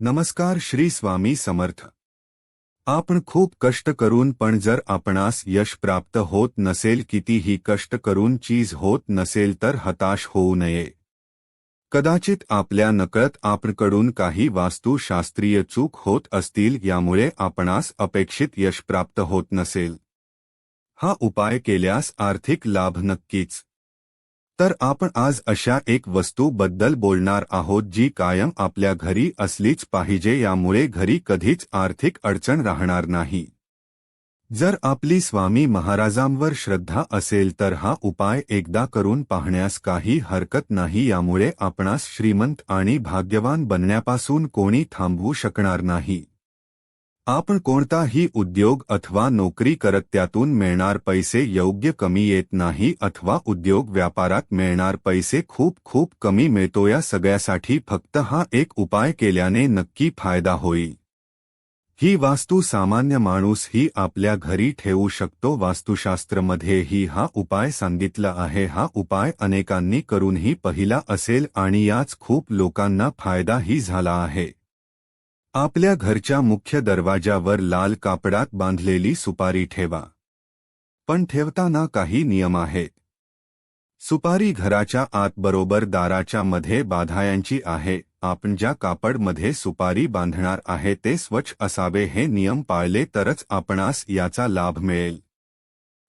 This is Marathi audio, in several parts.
नमस्कार श्री स्वामी समर्थ. आपण खूप कष्ट करून पण जर आपणास यश प्राप्त होत नसेल कितीही कष्ट करून चीज होत नसेल तर हताश होऊ नये. कदाचित आपल्या नकळत आपणकडून काही वास्तुशास्त्रीय चूक होत असतील यामुळे आपणास अपेक्षित यश प्राप्त होत नसेल. हा उपाय केल्यास आर्थिक लाभ नक्कीच. तर आपण आज अशा एक वस्तू बद्दल बोलणार आहोत जी कायम आपल्या घरी असलीच पाहिजे यामुळे घरी कधीच आर्थिक अडचण राहणार नाही. जर आपली स्वामी महाराजांवर श्रद्धा असेल तर हा उपाय एकदा करून पाहण्यास काही हरकत नाही यामुळे आपणास श्रीमंत आणि भाग्यवान बनण्यापासून कोणी थांबवू शकणार नाही. आपण कोणताही उद्योग अथवा नोकरी करत त्यातून मिळणार पैसे योग्य कमी येत नाही अथवा उद्योग व्यापारात मिळणार पैसे खूप खूप कमी मिळतो या सगळ्यासाठी फक्त हा एक उपाय केल्याने नक्की फ़ायदा होईल. ही वास्तू सामान्य माणूस ही आपल्या घरी ठेवू शकतो. वास्तुशास्त्रमध्येही हा उपाय सांगितला आहे. हा उपाय अनेकांनी करूनही पहिला असेल आणि याच खूप लोकांना फायदाही झाला आहे. आपल्या घरच्या मुख्य दरवाजावर लाल कापडात बांधलेली सुपारी ठेवा. पण ठेवताना काही नियम आहेत. सुपारी घराच्या आत बरोबर दाराच्या मध्ये बाधायांची आहे. आपण ज्या कापडमध्ये सुपारी बांधणार आहे ते स्वच्छ असावे हे नियम पाळले तरच आपणास याचा लाभ मिळेल.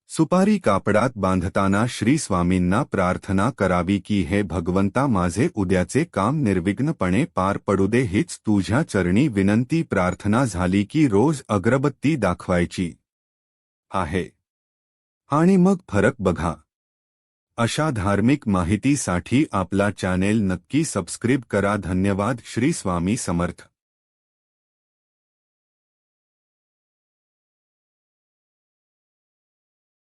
सुपारी कापडात बांधताना श्री स्वामींना प्रार्थना करावी की हे भगवंता माझे उद्याचे काम निर्विघ्नपणे पार पडू दे हीच तुझ्या चरणी विनंती प्रार्थना झाली की रोज अगरबत्ती दाखवायची. आहे. आणि मग फरक बघा. अशा धार्मिक माहितीसाठी आपला चॅनेल नक्की सबस्क्राईब करा. धन्यवाद. श्री स्वामी समर्थ.